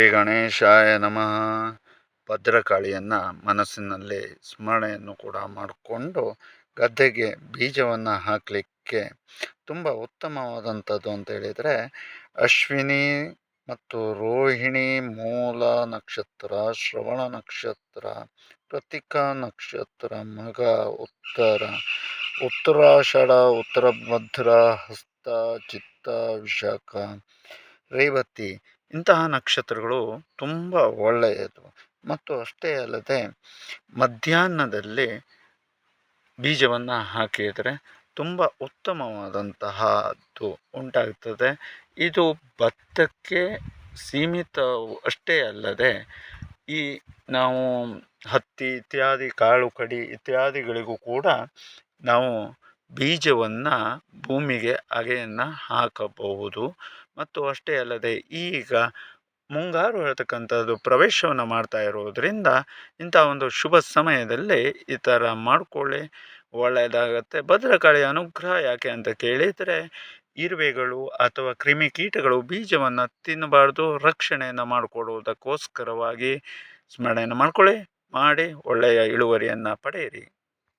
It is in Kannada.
ಶ್ರೀ ಗಣೇಶಾಯ ನಮಃ. ಭದ್ರಕಾಳಿಯನ್ನು ಮನಸ್ಸಿನಲ್ಲಿ ಸ್ಮರಣೆಯನ್ನು ಕೂಡ ಮಾಡಿಕೊಂಡು ಗದ್ದೆಗೆ ಬೀಜವನ್ನು ಹಾಕಲಿಕ್ಕೆ ತುಂಬ ಉತ್ತಮವಾದಂಥದ್ದು ಅಂತ ಹೇಳಿದರೆ ಅಶ್ವಿನಿ ಮತ್ತು ರೋಹಿಣಿ ಮೂಲ ನಕ್ಷತ್ರ, ಶ್ರವಣ ನಕ್ಷತ್ರ, ಕೃತಿಕಾ ನಕ್ಷತ್ರ, ಮಗ ಉತ್ತರ ಉತ್ತರಾಷಾಢ ಉತ್ತರ ಭದ್ರ ಹಸ್ತ, ಚಿತ್ತ, ವಿಶಾಖ, ರೇವತಿ ಇಂತಹ ನಕ್ಷತ್ರಗಳು ತುಂಬ ಒಳ್ಳೆಯದು. ಮತ್ತು ಅಷ್ಟೇ ಅಲ್ಲದೆ ಮಧ್ಯಾಹ್ನದಲ್ಲಿ ಬೀಜವನ್ನು ಹಾಕಿದರೆ ತುಂಬ ಉತ್ತಮವಾದಂತಹದ್ದು ಉಂಟಾಗ್ತದೆ. ಇದು ಭತ್ತಕ್ಕೆ ಸೀಮಿತ ಅಷ್ಟೇ ಅಲ್ಲದೆ ಈ ನಾವು ಹತ್ತಿ ಇತ್ಯಾದಿ ಕಾಳು ಕಡಿ ಇತ್ಯಾದಿಗಳಿಗೂ ಕೂಡ ನಾವು ಬೀಜವನ್ನು ಭೂಮಿಗೆ ಅಗೆಯನ್ನು ಹಾಕಬಹುದು. ಮತ್ತು ಅಷ್ಟೇ ಅಲ್ಲದೆ ಈಗ ಮುಂಗಾರು ಹೇಳ್ತಕ್ಕಂಥದ್ದು ಪ್ರವೇಶವನ್ನು ಮಾಡ್ತಾ ಇರೋದರಿಂದ ಇಂಥ ಒಂದು ಶುಭ ಸಮಯದಲ್ಲಿ ಈ ಥರ ಮಾಡಿಕೊಳ್ಳಿ ಒಳ್ಳೆಯದಾಗತ್ತೆ. ಭದ್ರಕಾಳಿ ಅನುಗ್ರಹ ಯಾಕೆ ಅಂತ ಕೇಳಿದರೆ ಇರುವೆಗಳು ಅಥವಾ ಕ್ರಿಮಿಕೀಟಗಳು ಬೀಜವನ್ನು ತಿನ್ನಬಾರ್ದು. ರಕ್ಷಣೆಯನ್ನು ಮಾಡಿಕೊಡುವುದಕ್ಕೋಸ್ಕರವಾಗಿ ಸ್ಮರಣೆಯನ್ನು ಮಾಡಿಕೊಳ್ಳಿ. ಮಾಡಿ ಒಳ್ಳೆಯ ಇಳುವರಿಯನ್ನು ಪಡೆಯಿರಿ.